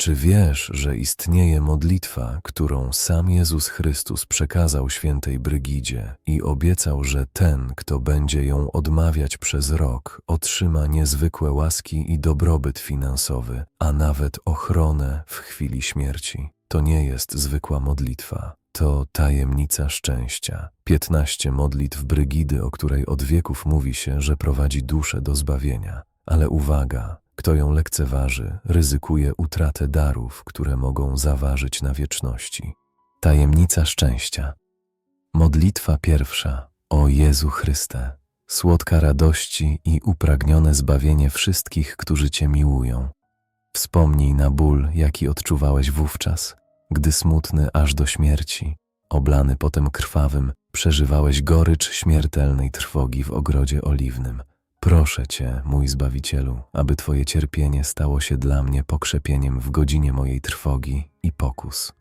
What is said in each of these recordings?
Czy wiesz, że istnieje modlitwa, którą sam Jezus Chrystus przekazał świętej Brygidzie i obiecał, że ten, kto będzie ją odmawiać przez rok, otrzyma niezwykłe łaski i dobrobyt finansowy, a nawet ochronę w chwili śmierci? To nie jest zwykła modlitwa. To tajemnica szczęścia. Piętnaście modlitw Brygidy, o której od wieków mówi się, że prowadzi duszę do zbawienia. Ale uwaga, kto ją lekceważy, ryzykuje utratę darów, które mogą zaważyć na wieczności. Tajemnica szczęścia. Modlitwa pierwsza. O Jezu Chryste, słodka radości i upragnione zbawienie wszystkich, którzy Cię miłują. Wspomnij na ból, jaki odczuwałeś wówczas, gdy smutny aż do śmierci, oblany potem krwawym, przeżywałeś gorycz śmiertelnej trwogi w ogrodzie oliwnym. Proszę Cię, mój Zbawicielu, aby Twoje cierpienie stało się dla mnie pokrzepieniem w godzinie mojej trwogi i pokus.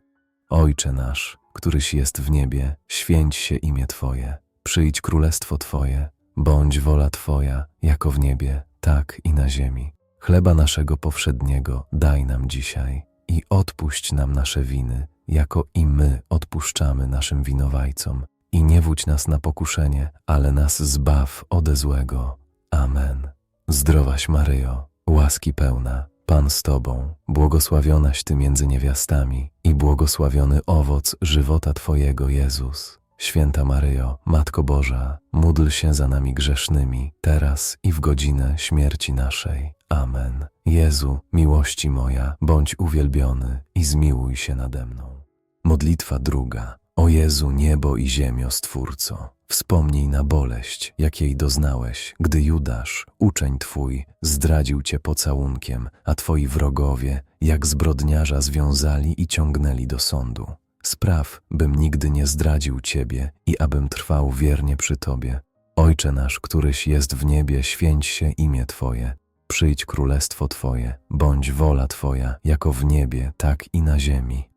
Ojcze nasz, któryś jest w niebie, święć się imię Twoje, przyjdź królestwo Twoje, bądź wola Twoja, jako w niebie, tak i na ziemi. Chleba naszego powszedniego daj nam dzisiaj i odpuść nam nasze winy, jako i my odpuszczamy naszym winowajcom. I nie wódź nas na pokuszenie, ale nas zbaw ode złego. Amen. Zdrowaś Maryjo, łaski pełna, Pan z Tobą, błogosławionaś Ty między niewiastami i błogosławiony owoc żywota Twojego Jezus. Święta Maryjo, Matko Boża, módl się za nami grzesznymi, teraz i w godzinę śmierci naszej. Amen. Jezu, miłości moja, bądź uwielbiony i zmiłuj się nade mną. Modlitwa druga. O Jezu, niebo i ziemio, Stwórco, wspomnij na boleść, jakiej doznałeś, gdy Judasz, uczeń Twój, zdradził Cię pocałunkiem, a Twoi wrogowie, jak zbrodniarza związali i ciągnęli do sądu. Spraw, bym nigdy nie zdradził Ciebie i abym trwał wiernie przy Tobie. Ojcze nasz, któryś jest w niebie, święć się imię Twoje. Przyjdź królestwo Twoje, bądź wola Twoja, jako w niebie, tak i na ziemi.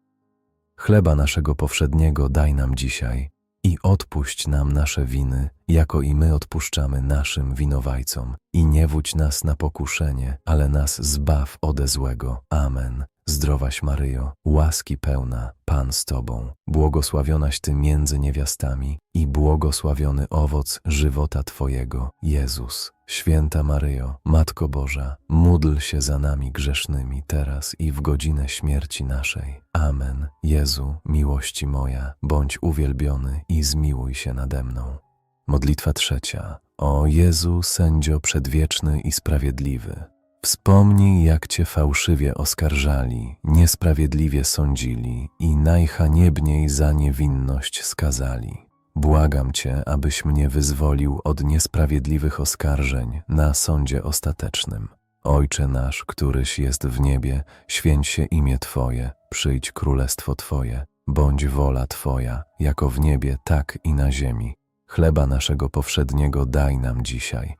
Chleba naszego powszedniego daj nam dzisiaj i odpuść nam nasze winy, jako i my odpuszczamy naszym winowajcom. I nie wódź nas na pokuszenie, ale nas zbaw ode złego. Amen. Zdrowaś Maryjo, łaski pełna, Pan z Tobą, błogosławionaś Ty między niewiastami i błogosławiony owoc żywota Twojego, Jezus. Święta Maryjo, Matko Boża, módl się za nami grzesznymi teraz i w godzinę śmierci naszej. Amen. Jezu, miłości moja, bądź uwielbiony i zmiłuj się nade mną. Modlitwa trzecia. O Jezu, sędzio przedwieczny i sprawiedliwy, Wspomnij, jak cię fałszywie oskarżali, niesprawiedliwie sądzili i najhaniebniej za niewinność skazali. Błagam cię, abyś mnie wyzwolił od niesprawiedliwych oskarżeń na sądzie ostatecznym. Ojcze nasz, któryś jest w niebie, święć się imię Twoje, przyjdź królestwo Twoje, bądź wola Twoja, jako w niebie, tak i na ziemi. Chleba naszego powszedniego daj nam dzisiaj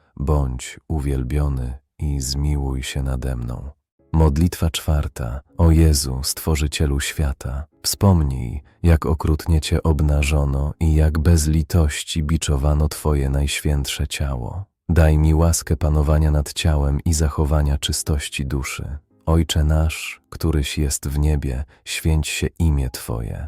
bądź uwielbiony i zmiłuj się nade mną. Modlitwa czwarta. O Jezu, Stworzycielu świata, wspomnij, jak okrutnie Cię obnażono i jak bez litości biczowano Twoje najświętsze ciało. Daj mi łaskę panowania nad ciałem i zachowania czystości duszy. Ojcze nasz, któryś jest w niebie, święć się imię Twoje.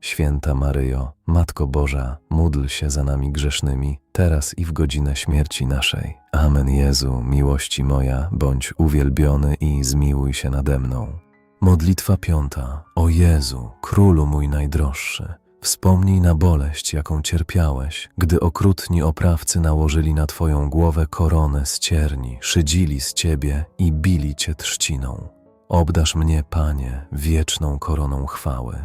Święta Maryjo, Matko Boża, módl się za nami grzesznymi, teraz i w godzinę śmierci naszej. Amen Jezu, miłości moja, bądź uwielbiony i zmiłuj się nade mną. Modlitwa piąta. O Jezu, Królu mój najdroższy, wspomnij na boleść, jaką cierpiałeś, gdy okrutni oprawcy nałożyli na Twoją głowę koronę z cierni, szydzili z Ciebie i bili Cię trzciną. Obdasz mnie, Panie, wieczną koroną chwały.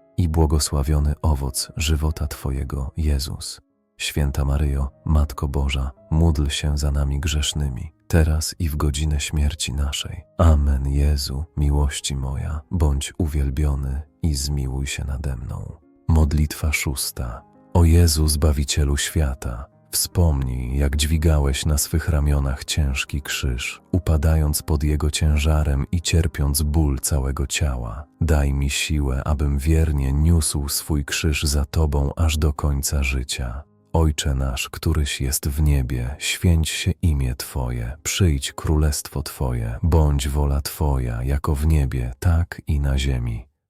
i błogosławiony owoc żywota Twojego, Jezus. Święta Maryjo, Matko Boża, módl się za nami grzesznymi, teraz i w godzinę śmierci naszej. Amen. Jezu, miłości moja, bądź uwielbiony i zmiłuj się nade mną. Modlitwa szósta. O Jezu, Zbawicielu świata, wspomnij, jak dźwigałeś na swych ramionach ciężki krzyż, upadając pod jego ciężarem i cierpiąc ból całego ciała. Daj mi siłę, abym wiernie niósł swój krzyż za Tobą aż do końca życia. Ojcze nasz, któryś jest w niebie, święć się imię Twoje, przyjdź królestwo Twoje, bądź wola Twoja, jako w niebie, tak i na ziemi.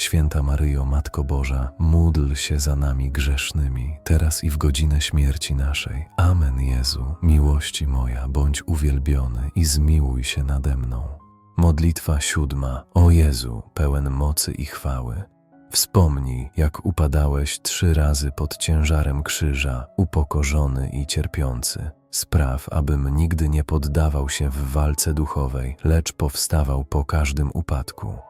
Święta Maryjo, Matko Boża, módl się za nami grzesznymi, teraz i w godzinę śmierci naszej. Amen Jezu, miłości moja, bądź uwielbiony i zmiłuj się nade mną. Modlitwa siódma. O Jezu, pełen mocy i chwały, Wspomnij, jak upadałeś trzy razy pod ciężarem krzyża, upokorzony i cierpiący. Spraw, abym nigdy nie poddawał się w walce duchowej, lecz powstawał po każdym upadku.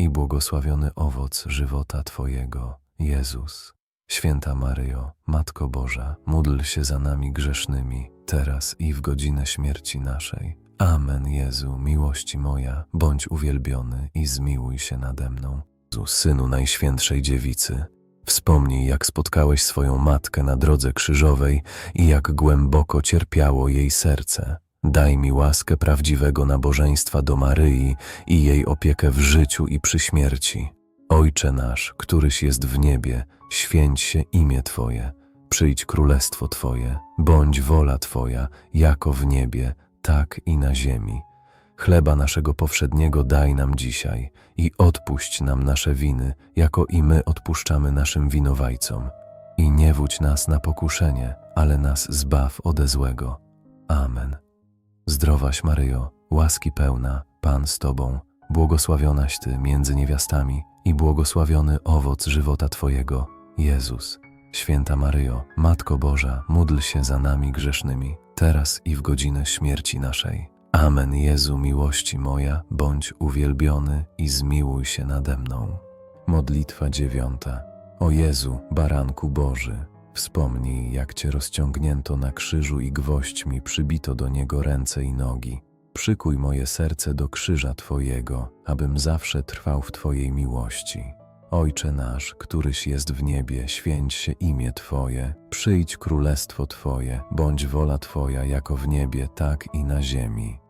i błogosławiony owoc żywota Twojego, Jezus. Święta Maryjo, Matko Boża, módl się za nami grzesznymi, teraz i w godzinę śmierci naszej. Amen, Jezu, miłości moja, bądź uwielbiony i zmiłuj się nade mną. Jezu, Synu Najświętszej Dziewicy, wspomnij, jak spotkałeś swoją matkę na drodze krzyżowej i jak głęboko cierpiało jej serce. Daj mi łaskę prawdziwego nabożeństwa do Maryi i jej opiekę w życiu i przy śmierci. Ojcze nasz, któryś jest w niebie, święć się imię Twoje, przyjdź królestwo Twoje, bądź wola Twoja, jako w niebie, tak i na ziemi. Chleba naszego powszedniego daj nam dzisiaj i odpuść nam nasze winy, jako i my odpuszczamy naszym winowajcom. I nie wódź nas na pokuszenie, ale nas zbaw ode złego. Amen. Zdrowaś Maryjo, łaski pełna, Pan z Tobą, błogosławionaś Ty między niewiastami i błogosławiony owoc żywota Twojego, Jezus. Święta Maryjo, Matko Boża, módl się za nami grzesznymi, teraz i w godzinę śmierci naszej. Amen Jezu miłości moja, bądź uwielbiony i zmiłuj się nade mną. Modlitwa dziewiąta. O Jezu, Baranku Boży, Wspomnij, jak Cię rozciągnięto na krzyżu i gwoźdźmi przybito do niego ręce i nogi. Przykuj moje serce do krzyża Twojego, abym zawsze trwał w Twojej miłości. Ojcze nasz, któryś jest w niebie, święć się imię Twoje, przyjdź królestwo Twoje, bądź wola Twoja jako w niebie, tak i na ziemi.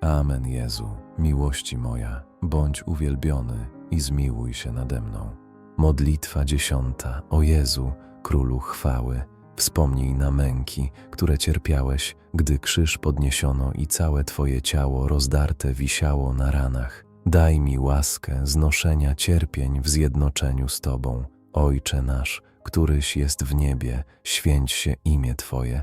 Amen Jezu, miłości moja, bądź uwielbiony i zmiłuj się nade mną. Modlitwa dziesiąta. O Jezu, Królu chwały, wspomnij na męki, które cierpiałeś, gdy krzyż podniesiono i całe Twoje ciało rozdarte wisiało na ranach. Daj mi łaskę znoszenia cierpień w zjednoczeniu z Tobą. Ojcze nasz, któryś jest w niebie, święć się imię Twoje,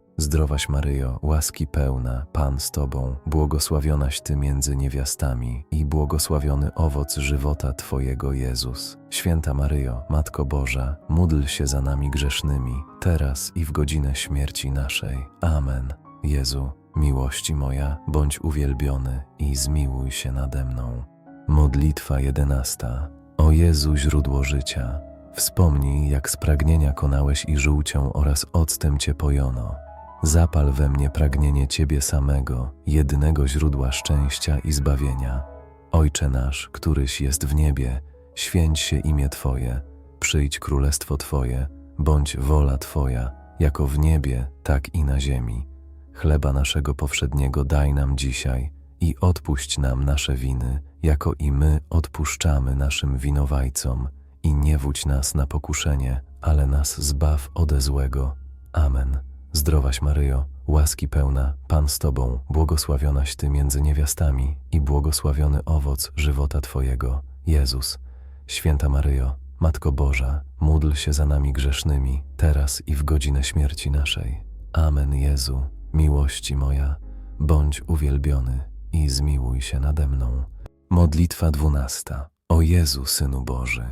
Zdrowaś Maryjo, łaski pełna, Pan z Tobą, błogosławionaś Ty między niewiastami i błogosławiony owoc żywota Twojego Jezus. Święta Maryjo, Matko Boża, módl się za nami grzesznymi, teraz i w godzinę śmierci naszej. Amen. Jezu, miłości moja, bądź uwielbiony i zmiłuj się nade mną. Modlitwa jedenasta. O Jezu, źródło życia, wspomnij, jak z pragnienia konałeś i żółcią oraz octem Cię pojono. Zapal we mnie pragnienie Ciebie samego, jedynego źródła szczęścia i zbawienia. Ojcze nasz, któryś jest w niebie, święć się imię Twoje, przyjdź królestwo Twoje, bądź wola Twoja, jako w niebie, tak i na ziemi. Chleba naszego powszedniego daj nam dzisiaj i odpuść nam nasze winy, jako i my odpuszczamy naszym winowajcom. I nie wódź nas na pokuszenie, ale nas zbaw ode złego. Amen. Zdrowaś Maryjo, łaski pełna, Pan z Tobą, błogosławionaś Ty między niewiastami i błogosławiony owoc żywota Twojego, Jezus. Święta Maryjo, Matko Boża, módl się za nami grzesznymi, teraz i w godzinę śmierci naszej. Amen Jezu, miłości moja, bądź uwielbiony i zmiłuj się nade mną. Modlitwa dwunasta. O Jezu, Synu Boży,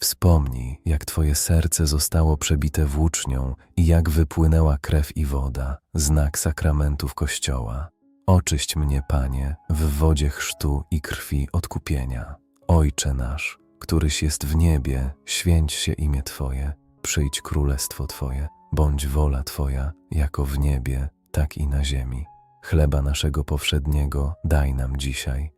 Wspomnij, jak Twoje serce zostało przebite włócznią i jak wypłynęła krew i woda, znak sakramentów Kościoła. Oczyść mnie, Panie, w wodzie chrztu i krwi odkupienia. Ojcze nasz, któryś jest w niebie, święć się imię Twoje, przyjdź królestwo Twoje, bądź wola Twoja, jako w niebie, tak i na ziemi. Chleba naszego powszedniego daj nam dzisiaj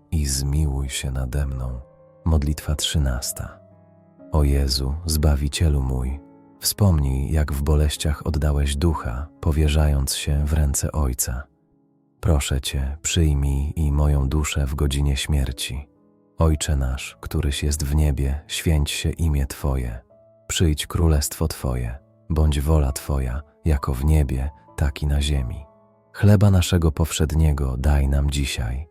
i zmiłuj się nade mną. Modlitwa trzynasta. O Jezu, Zbawicielu mój, wspomnij, jak w boleściach oddałeś ducha, powierzając się w ręce Ojca. Proszę Cię, przyjmij i moją duszę w godzinie śmierci. Ojcze nasz, któryś jest w niebie, święć się imię Twoje. Przyjdź królestwo Twoje, bądź wola Twoja, jako w niebie, tak i na ziemi. Chleba naszego powszedniego daj nam dzisiaj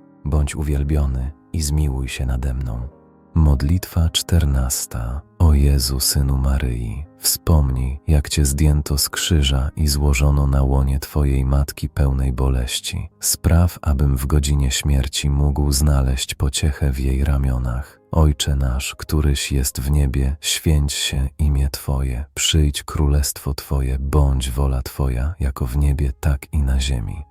bądź uwielbiony i zmiłuj się nade mną. Modlitwa czternasta. O Jezu, Synu Maryi, wspomnij, jak Cię zdjęto z krzyża i złożono na łonie Twojej Matki pełnej boleści. Spraw, abym w godzinie śmierci mógł znaleźć pociechę w jej ramionach. Ojcze nasz, któryś jest w niebie, święć się imię Twoje, przyjdź królestwo Twoje, bądź wola Twoja, jako w niebie, tak i na ziemi.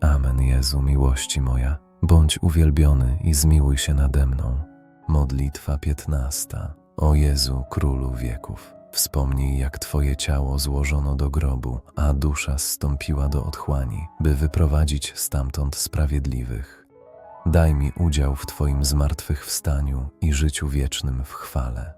Amen Jezu miłości moja, bądź uwielbiony i zmiłuj się nade mną. Modlitwa piętnasta. O Jezu, Królu wieków, wspomnij jak Twoje ciało złożono do grobu, a dusza zstąpiła do otchłani, by wyprowadzić stamtąd sprawiedliwych. Daj mi udział w Twoim zmartwychwstaniu i życiu wiecznym w chwale.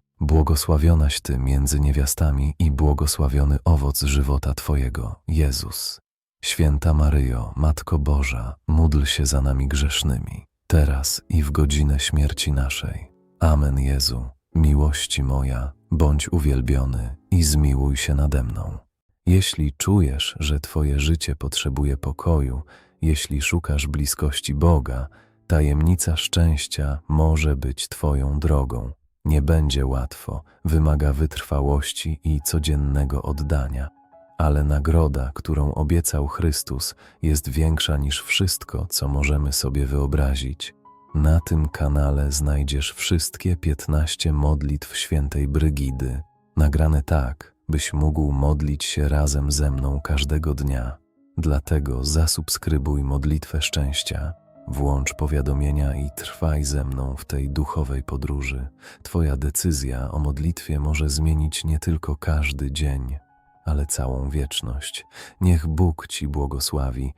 błogosławionaś Ty między niewiastami i błogosławiony owoc żywota Twojego, Jezus. Święta Maryjo, Matko Boża, módl się za nami grzesznymi, teraz i w godzinę śmierci naszej. Amen Jezu, miłości moja, bądź uwielbiony i zmiłuj się nade mną. Jeśli czujesz, że Twoje życie potrzebuje pokoju, jeśli szukasz bliskości Boga, tajemnica szczęścia może być Twoją drogą. Nie będzie łatwo, wymaga wytrwałości i codziennego oddania, ale nagroda, którą obiecał Chrystus, jest większa niż wszystko, co możemy sobie wyobrazić. Na tym kanale znajdziesz wszystkie 15 modlitw świętej Brygidy, nagrane tak, byś mógł modlić się razem ze mną każdego dnia. Dlatego zasubskrybuj modlitwę szczęścia, włącz powiadomienia i trwaj ze mną w tej duchowej podróży. Twoja decyzja o modlitwie może zmienić nie tylko każdy dzień, ale całą wieczność. Niech Bóg Ci błogosławi